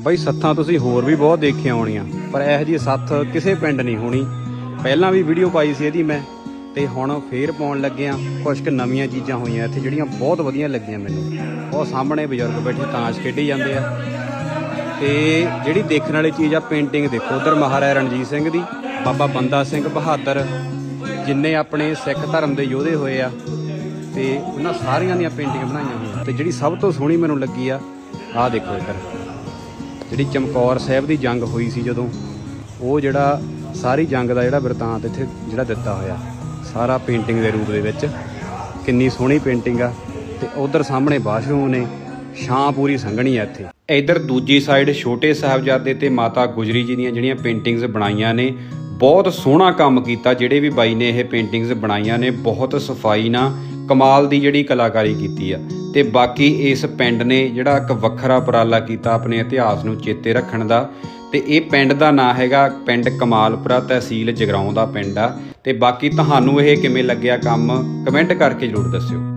ਬਈ ਸੱਥਾਂ ਤੁਸੀਂ ਹੋਰ ਵੀ ਬਹੁਤ ਦੇਖੀਆਂ ਹੋਣੀਆਂ ਪਰ ਇਹੋ ਜਿਹੀ ਸੱਥ ਕਿਸੇ ਪਿੰਡ ਨਹੀਂ ਹੋਣੀ। ਪਹਿਲਾਂ ਵੀ ਵੀਡੀਓ ਪਾਈ ਸੀ ਇਹਦੀ ਮੈਂ, ਤੇ ਹੁਣ ਫੇਰ ਪਾਉਣ ਲੱਗਿਆ ਕੁਝ ਕੁ ਨਵੀਆਂ ਚੀਜ਼ਾਂ ਹੋਈਆਂ ਇੱਥੇ ਜਿਹੜੀਆਂ ਬਹੁਤ ਵਧੀਆ ਲੱਗੀਆਂ ਮੈਨੂੰ। ਉਹ ਸਾਹਮਣੇ ਬਜ਼ੁਰਗ ਬੈਠੇ ਤਾਸ਼ ਖੇਡੀ ਜਾਂਦੇ ਆ। ਤੇ ਜਿਹੜੀ ਦੇਖਣ ਵਾਲੀ ਚੀਜ਼ ਆ ਪੇਂਟਿੰਗ ਦੇਖੋ। ਉਧਰ ਮਹਾਰਾਜਾ ਰਣਜੀਤ ਸਿੰਘ ਦੀ, ਬਾਬਾ ਬੰਦਾ ਸਿੰਘ ਬਹਾਦਰ, ਜਿੰਨੇ ਆਪਣੇ ਸਿੱਖ ਧਰਮ ਦੇ ਯੋਧੇ ਹੋਏ ਆ। ਤੇ ਉਹਨਾਂ ਸਾਰੀਆਂ ਦੀਆਂ ਪੇਂਟਿੰਗ ਬਣਾਈਆਂ ਹੋਈਆਂ। ਤੇ ਜਿਹੜੀ ਸਭ ਤੋਂ ਸੋਹਣੀ ਮੈਨੂੰ ਲੱਗੀ ਆ, ਆਹ ਦੇਖੋ ਇੱਧਰ। ਜਿਹੜੀ ਚਮਕੌਰ ਸਾਹਿਬ ਦੀ ਜੰਗ ਹੋਈ ਸੀ ਜਦੋਂ, ਉਹ ਜਿਹੜਾ ਸਾਰੀ ਜੰਗ ਦਾ ਜਿਹੜਾ ਬਿਰਤਾਂਤ ਇੱਥੇ ਜਿਹੜਾ ਦਿੱਤਾ ਹੋਇਆ, ਸਾਰਾ ਪੇਂਟਿੰਗ ਦੇ ਰੂਪ ਦੇ ਵਿੱਚ, ਕਿੰਨੀ ਸੋਹਣੀ ਪੇਂਟਿੰਗ ਆ, ਤੇ ਉਧਰ ਸਾਹਮਣੇ ਵਾਸ਼ਰੂਮ ਨੇ, ਛਾਂ ਪੂਰੀ ਸੰਘਣੀ ਆ ਇੱਥੇ। ਇਧਰ ਦੂਜੀ ਸਾਈਡ ਛੋਟੇ ਸਾਹਿਬਜ਼ਾਦੇ ਤੇ ਮਾਤਾ ਗੁਜਰੀ ਜੀ ਦੀਆਂ ਜਿਹੜੀਆਂ ਪੇਂਟਿੰਗਸ ਬਣਾਈਆਂ ਨੇ, ਬਹੁਤ ਸੋਹਣਾ ਕੰਮ ਕੀਤਾ ਜਿਹੜੇ ਵੀ ਬਾਈ ਨੇ ਇਹ ਪੇਂਟਿੰਗਸ ਬਣਾਈਆਂ ਨੇ, ਬਹੁਤ ਸਫ਼ਾਈ ਨਾਲ ਕਮਾਲ ਦੀ ਜਿਹੜੀ ਕਲਾਕਾਰੀ ਕੀਤੀ ਆ। ਤੇ ਬਾਕੀ ਇਸ ਪਿੰਡ ਨੇ ਜਿਹੜਾ ਇੱਕ ਵੱਖਰਾ ਉਪਰਾਲਾ ਕੀਤਾ ਆਪਣੇ ਇਤਿਹਾਸ ਨੂੰ ਚੇਤੇ ਰੱਖਣ ਦਾ, ਤੇ ਇਹ ਪਿੰਡ ਦਾ ਨਾਂ ਹੈਗਾ ਪਿੰਡ ਕਮਾਲਪੁਰਾ ਤਹਿਸੀਲ ਜਗਰਾਉਂ ਦਾ ਪਿੰਡ ਆ। ਤੇ ਬਾਕੀ ਤੁਹਾਨੂੰ ਇਹ ਕਿਵੇਂ ਲੱਗਿਆ ਕੰਮ, ਕਮੈਂਟ ਕਰਕੇ ਜਰੂਰ ਦੱਸਿਓ।